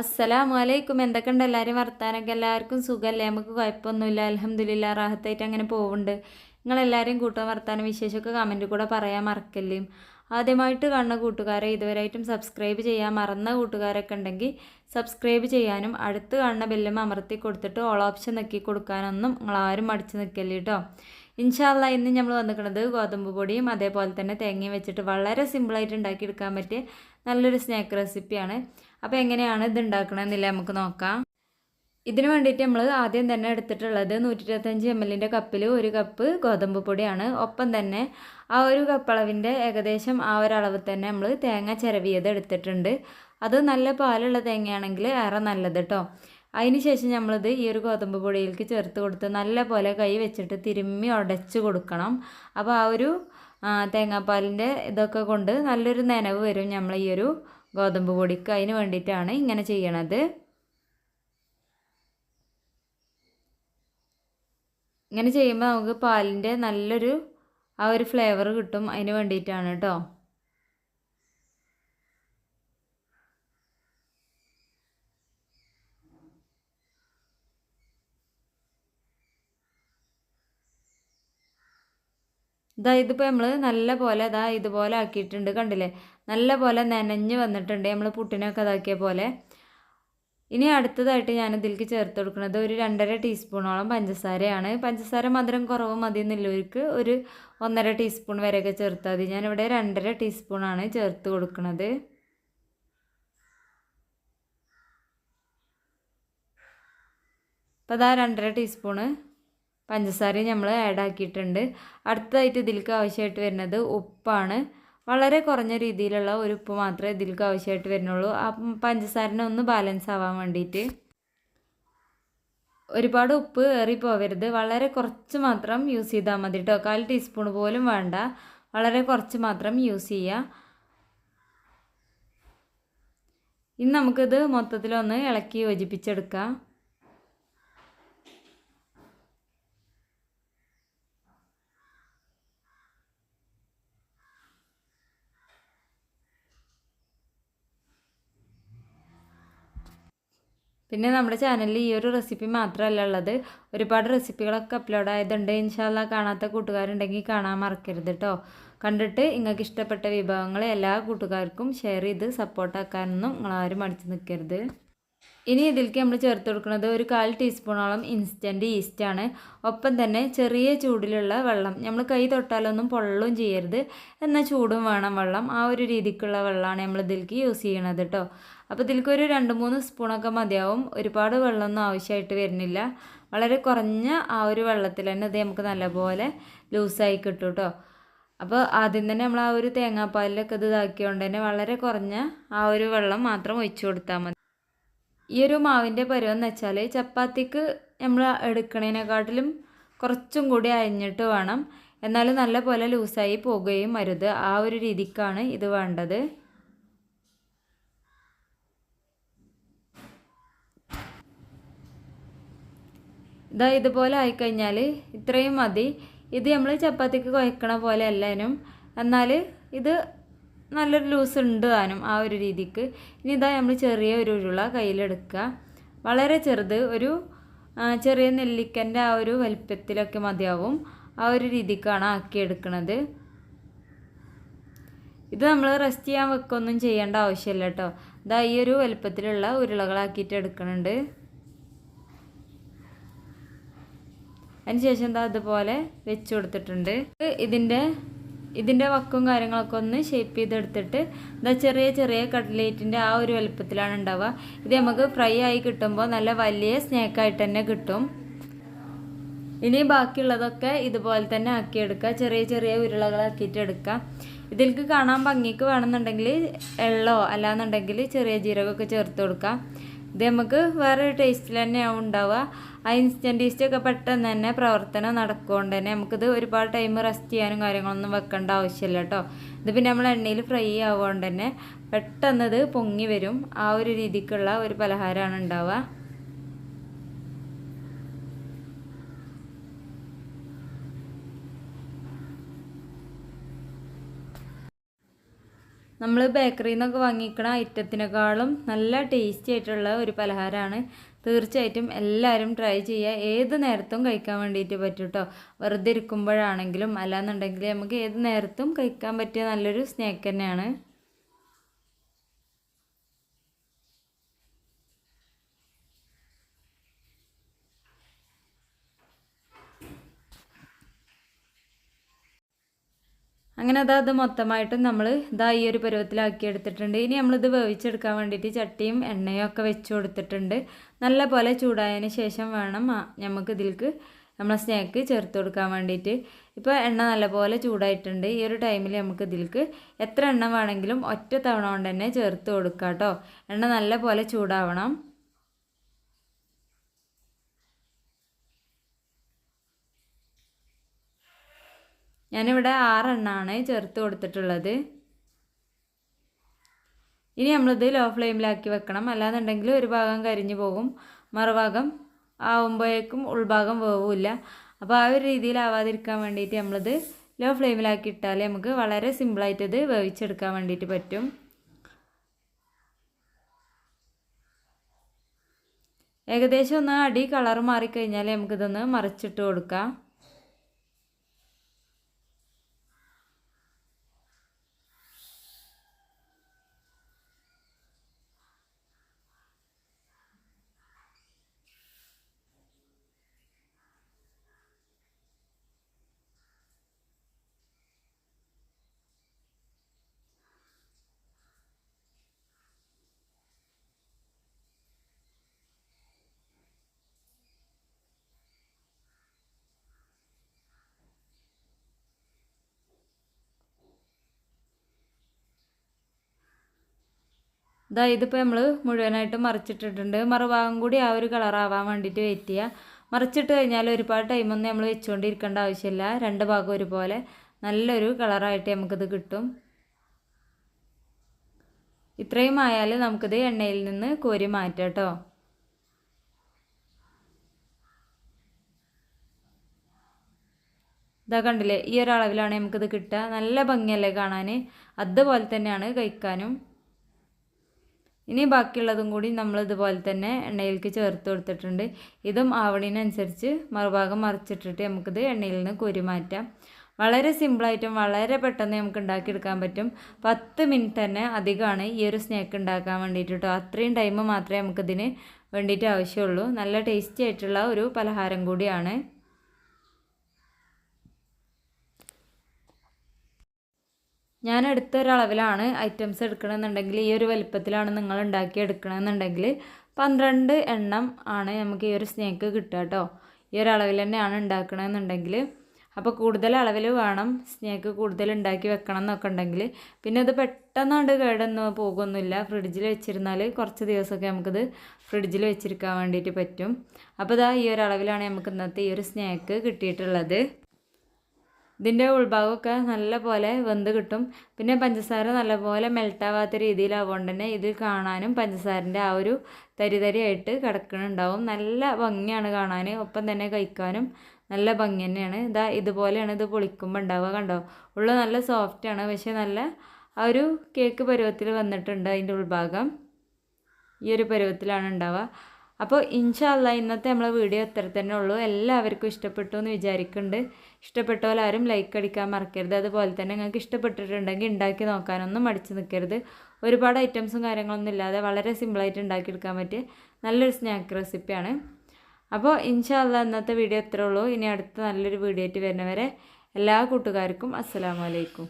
അസ്സലാമു അലൈക്കും എന്തൊക്കെയുണ്ട്? എല്ലാവരും വർത്താനൊക്കെ? എല്ലാവർക്കും സുഖമല്ലേ നമുക്ക് കുഴപ്പമൊന്നുമില്ല. അലഹമ്മദില്ല റാഹത്തായിട്ട് അങ്ങനെ പോകുന്നുണ്ട് നിങ്ങളെല്ലാവരും കൂട്ടാൻ വർത്താനം വിശേഷമൊക്കെ കമന്റ് കൂടെ പറയാൻ മറക്കല്ലേ? ആദ്യമായിട്ട് കാണുന്ന കൂട്ടുകാരെ ഇതുവരെയായിട്ടും സബ്സ്ക്രൈബ് ചെയ്യാൻ മറന്ന കൂട്ടുകാരൊക്കെ ഉണ്ടെങ്കിൽ സബ്സ്ക്രൈബ് ചെയ്യാനും അടുത്ത് കാണുന്ന ബെല്ലും അമർത്തി കൊടുത്തിട്ട് ഓൾ ഓപ്ഷൻ നക്കി കൊടുക്കാനൊന്നും നിങ്ങളാരും മടിച്ച് നിൽക്കല്ലേ കേട്ടോ ഇൻഷാല്ല ഇന്ന് നമ്മൾ വന്നിരിക്കുന്നത് ഗോതമ്പ് പൊടിയും അതേപോലെ തന്നെ തേങ്ങയും വെച്ചിട്ട് വളരെ സിമ്പിളായിട്ട് ഉണ്ടാക്കിയെടുക്കാൻ പറ്റിയ നല്ലൊരു സ്നാക്ക് റെസിപ്പിയാണ് അപ്പോൾ എങ്ങനെയാണ് ഇത് ഉണ്ടാക്കണമെന്നില്ല നമുക്ക് നോക്കാം. ഇതിന് വേണ്ടിയിട്ട് നമ്മൾ ആദ്യം തന്നെ എടുത്തിട്ടുള്ളത് നൂറ്റി ഇരുപത്തഞ്ച് എം എല്ലിന്റെ കപ്പിൽ ഒരു കപ്പ് ഗോതമ്പ് പൊടിയാണ്. ഒപ്പം തന്നെ ആ ഒരു കപ്പളവിന്റെ ഏകദേശം ആ ഒരളവ് തന്നെ നമ്മൾ തേങ്ങ ചിരവിയത് എടുത്തിട്ടുണ്ട്. അത് നല്ല പാലുള്ള തേങ്ങയാണെങ്കിൽ ഏറെ നല്ലത് കേട്ടോ അതിന് ശേഷം നമ്മളിത് ഈ ഒരു ഗോതമ്പ് പൊടിയിലേക്ക് ചേർത്ത് കൊടുത്ത് നല്ല പോലെ കൈ വെച്ചിട്ട് തിരുമ്മി ഉടച്ച് കൊടുക്കണം. അപ്പോൾ ആ ഒരു തേങ്ങാപ്പാലിന്റെ ഇതൊക്കെ കൊണ്ട് നല്ലൊരു നനവ് വരും നമ്മൾ ഈ ഒരു ഗോതമ്പ് പൊടിക്ക് അതിന് വേണ്ടിയിട്ടാണ് ഇങ്ങനെ ചെയ്യണത്. ഇങ്ങനെ ചെയ്യുമ്പോൾ നമുക്ക് പാലിന്റെ നല്ലൊരു ആ ഒരു ഫ്ലേവർ കിട്ടും അതിന് വേണ്ടിയിട്ടാണ് കേട്ടോ. ഇതാ ഇതിപ്പോൾ നമ്മൾ നല്ല പോലെ ഇതാ ഇതുപോലെ ആക്കിയിട്ടുണ്ട് കണ്ടില്ലേ? നല്ല പോലെ നനഞ്ഞ് വന്നിട്ടുണ്ട്. നമ്മൾ പുട്ടിനൊക്കെ ഇതാക്കിയ പോലെ. ഇനി അടുത്തതായിട്ട് ഞാൻ ഇതിലേക്ക് ചേർത്ത് കൊടുക്കുന്നത് ഒരു രണ്ടര ടീസ്പൂണോളം പഞ്ചസാരയാണ്. പഞ്ചസാര മധുരം കുറവ് മതി എന്നുള്ളവർക്ക് ഒരു ഒന്നര ടീസ്പൂൺ വരെയൊക്കെ ചേർത്താൽ മതി. ഞാനിവിടെ രണ്ടര ടീസ്പൂണാണ് ചേർത്ത് കൊടുക്കുന്നത്. അപ്പോൾ അതാ രണ്ടര ടീസ്പൂണ് പഞ്ചസാരയും നമ്മൾ ആഡ് ആക്കിയിട്ടുണ്ട്. അടുത്തതായിട്ട് ഇതിലേക്ക് ആവശ്യമായിട്ട് വരുന്നത് ഉപ്പാണ്. വളരെ കുറഞ്ഞ രീതിയിലുള്ള ഒരു ഉപ്പ് മാത്രമേ ഇതിലേക്ക് ആവശ്യമായിട്ട് വരുന്നുള്ളൂ. ആ പഞ്ചസാരനെ ഒന്ന് ബാലൻസ് ആവാൻ വേണ്ടിയിട്ട് ഒരുപാട് ഉപ്പ് ഏറി പോവരുത് വളരെ കുറച്ച് മാത്രം യൂസ് ചെയ്താൽ മതി കേട്ടോ കാൽ ടീസ്പൂൺ പോലും വേണ്ട. വളരെ കുറച്ച് മാത്രം യൂസ് ചെയ്യുക ഇനി നമുക്കിത് മൊത്തത്തിലൊന്ന് ഇളക്കി യോജിപ്പിച്ചെടുക്കാം. പിന്നെ നമ്മുടെ ചാനലിൽ ഈ ഒരു റെസിപ്പി മാത്രമല്ല ഉള്ളത്. ഒരുപാട് റെസിപ്പികളൊക്കെ അപ്ലോഡ് ആയതുണ്ട്. ഇൻഷാല്ല കാണാത്ത കൂട്ടുകാരുണ്ടെങ്കിൽ കാണാൻ മറക്കരുത് കേട്ടോ കണ്ടിട്ട് നിങ്ങൾക്ക് ഇഷ്ടപ്പെട്ട വിഭവങ്ങൾ എല്ലാ കൂട്ടുകാർക്കും ഷെയർ ചെയ്ത് സപ്പോർട്ടാക്കാനൊന്നും നിങ്ങളാരും അടിച്ചു നിൽക്കരുത്. ഇനി ഇതിലേക്ക് നമ്മൾ ചേർത്ത് കൊടുക്കുന്നത് ഒരു കാൽ ടീസ്പൂണോളം ഇൻസ്റ്റന്റ് ഈസ്റ്റാണ് ഒപ്പം തന്നെ ചെറിയ ചൂടിലുള്ള വെള്ളം. നമ്മൾ കൈ തൊട്ടാലൊന്നും പൊള്ളും ചെയ്യരുത്. എന്നാൽ ചൂടും വേണം വെള്ളം. ആ ഒരു രീതിക്കുള്ള വെള്ളമാണ് നമ്മൾ ഇതിലേക്ക് യൂസ് ചെയ്യണത് കേട്ടോ അപ്പോൾ ഇതിലേക്ക് ഒരു രണ്ട് മൂന്ന് സ്പൂണൊക്കെ മതിയാവും. ഒരുപാട് വെള്ളമൊന്നും ആവശ്യമായിട്ട് വരുന്നില്ല. വളരെ കുറഞ്ഞ ആ ഒരു വെള്ളത്തിൽ തന്നെ ഇത് നമുക്ക് നല്ലപോലെ ലൂസായി കിട്ടും കേട്ടോ അപ്പോൾ ആദ്യം തന്നെ നമ്മൾ ആ ഒരു തേങ്ങാപ്പാലിലൊക്കെ ഇത് ഇതാക്കിയതുകൊണ്ട് തന്നെ വളരെ കുറഞ്ഞ ആ ഒരു വെള്ളം മാത്രം ഒഴിച്ചു കൊടുത്താൽ മതി. ഈ ഒരു മാവിന്റെ പരുവെന്ന് വെച്ചാൽ ചപ്പാത്തിക്ക് നമ്മൾ എടുക്കണതിനെക്കാട്ടിലും കുറച്ചും കൂടി അരിഞ്ഞിട്ട് വേണം. എന്നാലും നല്ല പോലെ ലൂസായി പോകുകയും അരുത്. ആ ഒരു രീതിക്കാണ് ഇത് വേണ്ടത്. ഇതാ ഇതുപോലെ ആയിക്കഴിഞ്ഞാൽ ഇത്രയും മതി. ഇത് നമ്മൾ ചപ്പാത്തിക്ക് കുഴക്കണ പോലെ അല്ലേനും. എന്നാൽ ഇത് നല്ലൊരു ലൂസ് ഉണ്ട് താനും ആ ഒരു രീതിക്ക്. ഇനി ഇതാ നമ്മൾ ചെറിയ ഒരു ഉരുള കയ്യിലെടുക്കുക. വളരെ ചെറുത് ഒരു ചെറിയ നെല്ലിക്കന്റെ ആ ഒരു വലിപ്പത്തിലൊക്കെ മതിയാവും. ആ ഒരു രീതിക്കാണ് ആക്കിയെടുക്കുന്നത് ഇത് നമ്മൾ റെസ്റ്റ് ചെയ്യാൻ വെക്കൊന്നും ചെയ്യേണ്ട ആവശ്യമില്ല കേട്ടോ. ഇതാ ഈ ഒരു വലുപ്പത്തിലുള്ള ഉരുളകളാക്കിയിട്ട് എടുക്കുന്നുണ്ട് അതിനുശേഷം എന്താ അതുപോലെ വെച്ച് കൊടുത്തിട്ടുണ്ട്. ഇതിന്റെ ഇതിന്റെ വക്കും കാര്യങ്ങളൊക്കെ ഒന്ന് ഷേപ്പ് ചെയ്തെടുത്തിട്ട് എന്താ ചെറിയ ചെറിയ കട്ട്ലേറ്റിന്റെ ആ ഒരു വലുപ്പത്തിലാണ് ഉണ്ടാവുക. ഇത് നമുക്ക് ഫ്രൈ ആയി കിട്ടുമ്പോൾ നല്ല വലിയ സ്നാക്കായിട്ട് തന്നെ കിട്ടും. ഇനി ബാക്കിയുള്ളതൊക്കെ ഇതുപോലെ തന്നെ ആക്കിയെടുക്കുക. ചെറിയ ചെറിയ ഉരുളകളാക്കിയിട്ട് എടുക്കുക. ഇതിലേക്ക് കാണാൻ ഭംഗിക്ക് വേണമെന്നുണ്ടെങ്കിൽ എള്ളോ അല്ലാന്നുണ്ടെങ്കിൽ ചെറിയ ജീരകമൊക്കെ ചേർത്ത് കൊടുക്കാം ഇത് നമുക്ക് വേറൊരു ടേസ്റ്റിൽ തന്നെയാവും ഉണ്ടാവുക. ആ ഇൻസ്റ്റന്റ് ടേസ്റ്റൊക്കെ പെട്ടെന്ന് തന്നെ പ്രവർത്തനം നടക്കുകൊണ്ട് തന്നെ നമുക്കിത് ഒരുപാട് ടൈം റെസ്റ്റ് ചെയ്യാനും കാര്യങ്ങളൊന്നും വെക്കേണ്ട ആവശ്യമില്ല കേട്ടോ ഇത് പിന്നെ നമ്മൾ എണ്ണയിൽ ഫ്രൈ ആവുകൊണ്ട് തന്നെ പെട്ടെന്ന് ഇത് പൊങ്ങി വരും. ആ ഒരു രീതിക്കുള്ള ഒരു പലഹാരമാണ് ഉണ്ടാവുക. നമ്മൾ ബേക്കറിയിൽ നിന്നൊക്കെ വാങ്ങിക്കണ ഐറ്റത്തിനേക്കാളും നല്ല ടേസ്റ്റി ആയിട്ടുള്ള ഒരു പലഹാരമാണ് തീർച്ചയായിട്ടും എല്ലാവരും ട്രൈ ചെയ്യുക ഏത് നേരത്തും കഴിക്കാൻ വേണ്ടിയിട്ട് പറ്റും കേട്ടോ വെറുതെ ഇരിക്കുമ്പോഴാണെങ്കിലും അല്ലാന്നുണ്ടെങ്കിൽ നമുക്ക് ഏത് നേരത്തും കഴിക്കാൻ പറ്റിയ നല്ലൊരു സ്നാക്ക് തന്നെയാണ്. അങ്ങനെ അതാ അത് മൊത്തമായിട്ടും നമ്മൾ ഇതാ ഈ ഒരു പരുവത്തിലാക്കി എടുത്തിട്ടുണ്ട്. ഇനി നമ്മളിത് വേവിച്ചെടുക്കാൻ വേണ്ടിയിട്ട് ചട്ടിയും എണ്ണയും ഒക്കെ വെച്ച് കൊടുത്തിട്ടുണ്ട്. നല്ല പോലെ ചൂടായതിന് ശേഷം വേണം നമുക്ക് ഇതിൽക്ക് നമ്മളെ സ്നാക്ക് ചേർത്ത് കൊടുക്കാൻ വേണ്ടിയിട്ട്. ഇപ്പോൾ എണ്ണ നല്ലപോലെ ചൂടായിട്ടുണ്ട്. ഈ ഒരു ടൈമിൽ നമുക്ക് ഇതിൽക്ക് എത്ര എണ്ണ വേണമെങ്കിലും ഒറ്റ തവണ കൊണ്ട് തന്നെ ചേർത്ത് കൊടുക്കാം കേട്ടോ എണ്ണ നല്ലപോലെ ചൂടാവണം. ഞാനിവിടെ ആറെണ്ണമാണ് ചേർത്ത് കൊടുത്തിട്ടുള്ളത്. ഇനി നമ്മളിത് ലോ ഫ്ലെയിമിലാക്കി വെക്കണം. അല്ലാന്നുണ്ടെങ്കിൽ ഒരു ഭാഗം കരിഞ്ഞു പോകും. മറുഭാഗം ആവുമ്പോഴേക്കും ഉൾഭാഗം വേവില്ല അപ്പോൾ ആ ഒരു രീതിയിലാവാതിരിക്കാൻ വേണ്ടിയിട്ട് നമ്മളിത് ലോ ഫ്ലെയിമിലാക്കി ഇട്ടാൽ നമുക്ക് വളരെ സിമ്പിളായിട്ട് ഇത് വേവിച്ചെടുക്കാൻ വേണ്ടിയിട്ട് പറ്റും. ഏകദേശം ഒന്ന് അടി കളർ മാറിക്കഴിഞ്ഞാൽ നമുക്കിതൊന്ന് മറിച്ചിട്ട് കൊടുക്കാം. ഇതാ ഇതിപ്പോൾ നമ്മൾ മുഴുവനായിട്ട് മറിച്ചിട്ടിട്ടുണ്ട്. മറുഭാഗം കൂടി ആ ഒരു കളറാവാൻ വേണ്ടിയിട്ട് വെയിറ്റ് ചെയ്യുക മറിച്ചിട്ട് കഴിഞ്ഞാൽ ഒരുപാട് ടൈമൊന്നും നമ്മൾ വെച്ചുകൊണ്ടിരിക്കേണ്ട ആവശ്യമില്ല രണ്ട് ഭാഗം ഒരുപോലെ നല്ലൊരു കളറായിട്ട് നമുക്കിത് കിട്ടും. ഇത്രയും ആയാൽ നമുക്കിത് എണ്ണയിൽ നിന്ന് കോരി മാറ്റാം കേട്ടോ ഇതാ കണ്ടില്ലേ ഈ ഒരളവിലാണ് നമുക്കിത് കിട്ടുക. നല്ല ഭംഗിയല്ലേ കാണാൻ അതുപോലെ തന്നെയാണ് കഴിക്കാനും. ഇനി ബാക്കിയുള്ളതും കൂടി നമ്മൾ ഇതുപോലെ തന്നെ എണ്ണയിലേക്ക് ചേർത്ത് കൊടുത്തിട്ടുണ്ട്. ഇതും ആവണിനനുസരിച്ച് മറുഭാഗം മറിച്ചിട്ടിട്ട് നമുക്കിത് എണ്ണയിൽ നിന്ന് കുരുമാറ്റാം വളരെ സിമ്പിളായിട്ടും വളരെ പെട്ടെന്ന് നമുക്ക് ഉണ്ടാക്കിയെടുക്കാൻ പറ്റും. പത്ത് മിനിറ്റ് തന്നെ അധികമാണ് ഈ ഒരു സ്നാക്ക് ഉണ്ടാക്കാൻ വേണ്ടിയിട്ട് കേട്ടോ അത്രയും ടൈം മാത്രമേ നമുക്കിതിന് വേണ്ടിയിട്ട് ആവശ്യമുള്ളൂ. നല്ല ടേസ്റ്റി ആയിട്ടുള്ള ഒരു പലഹാരം കൂടിയാണ്. ഞാൻ എടുത്ത ഒരളവിലാണ് ഐറ്റംസ് എടുക്കണമെന്നുണ്ടെങ്കിൽ ഈ ഒരു വലിപ്പത്തിലാണ് നിങ്ങൾ ഉണ്ടാക്കി എടുക്കണമെന്നുണ്ടെങ്കിൽ പന്ത്രണ്ട് എണ്ണം ആണ് നമുക്ക് ഈ ഒരു സ്നേക്ക് കിട്ടുക കേട്ടോ. ഈ ഒരു അളവിൽ തന്നെയാണ് ഉണ്ടാക്കണമെന്നുണ്ടെങ്കിൽ. അപ്പോൾ കൂടുതൽ അളവിൽ വേണം സ്നേക്ക് കൂടുതൽ ഉണ്ടാക്കി വെക്കണം എന്നൊക്കെ ഉണ്ടെങ്കിൽ. പിന്നെ അത് പെട്ടെന്നാണ്ട് കേടൊന്നും പോകുന്നില്ല. ഫ്രിഡ്ജിൽ വെച്ചിരുന്നാൽ കുറച്ച് ദിവസമൊക്കെ നമുക്കിത് ഫ്രിഡ്ജിൽ വെച്ചിരിക്കാൻ വേണ്ടിയിട്ട് പറ്റും. അപ്പോൾ ഇതാ ഈ ഒരു അളവിലാണ് നമുക്ക് ഇന്നത്തെ ഈ ഒരു സ്നേക്ക് കിട്ടിയിട്ടുള്ളത്. ഇതിന്റെ ഉൾഭാഗമൊക്കെ നല്ല പോലെ വെന്ത് കിട്ടും. പിന്നെ പഞ്ചസാര നല്ലപോലെ മെൽട്ടാവാത്ത രീതിയിലാവുകൊണ്ട് തന്നെ ഇത് കാണാനും പഞ്ചസാരന്റെ ആ ഒരു തരി തരിയായിട്ട് കിടക്കുന്നുണ്ടാവും നല്ല ഭംഗിയാണ് കാണാൻ ഒപ്പം തന്നെ കഴിക്കാനും നല്ല ഭംഗി തന്നെയാണ്. ഇതാ ഇതുപോലെയാണ് ഇത് പൊളിക്കുമ്പോൾ ഉണ്ടാവുക കണ്ടോ? ഉള്ള നല്ല സോഫ്റ്റാണ് പക്ഷേ നല്ല ആ ഒരു കേക്ക് പരുവത്തിൽ വന്നിട്ടുണ്ട് അതിന്റെ ഉൾഭാഗം. ഈ ഒരു പരുവത്തിലാണ് ഉണ്ടാവുക. അപ്പോൾ ഇൻഷാല്ല ഇന്നത്തെ നമ്മളെ വീഡിയോ ഇത്ര തന്നെ ഉള്ളൂ. എല്ലാവർക്കും ഇഷ്ടപ്പെട്ടു എന്ന് വിചാരിക്കുന്നുണ്ട്. ആരും ലൈക്ക് അടിക്കാൻ മറക്കരുത്. അതുപോലെ തന്നെ നിങ്ങൾക്ക് ഇഷ്ടപ്പെട്ടിട്ടുണ്ടെങ്കിൽ ഉണ്ടാക്കി നോക്കാനൊന്നും മടിച്ച് നിൽക്കരുത് ഒരുപാട് ഐറ്റംസും കാര്യങ്ങളൊന്നും ഇല്ലാതെ വളരെ സിമ്പിളായിട്ട് ഉണ്ടാക്കിയെടുക്കാൻ പറ്റിയ നല്ലൊരു സ്നാക്ക് റെസിപ്പിയാണ് അപ്പോൾ ഇൻഷാല്ല ഇന്നത്തെ വീഡിയോ ഇത്രേ ഉള്ളൂ. ഇനി അടുത്ത നല്ലൊരു വീഡിയോ ആയിട്ട് വരുന്നവരെ എല്ലാ കൂട്ടുകാർക്കും അസ്സലാമലൈക്കും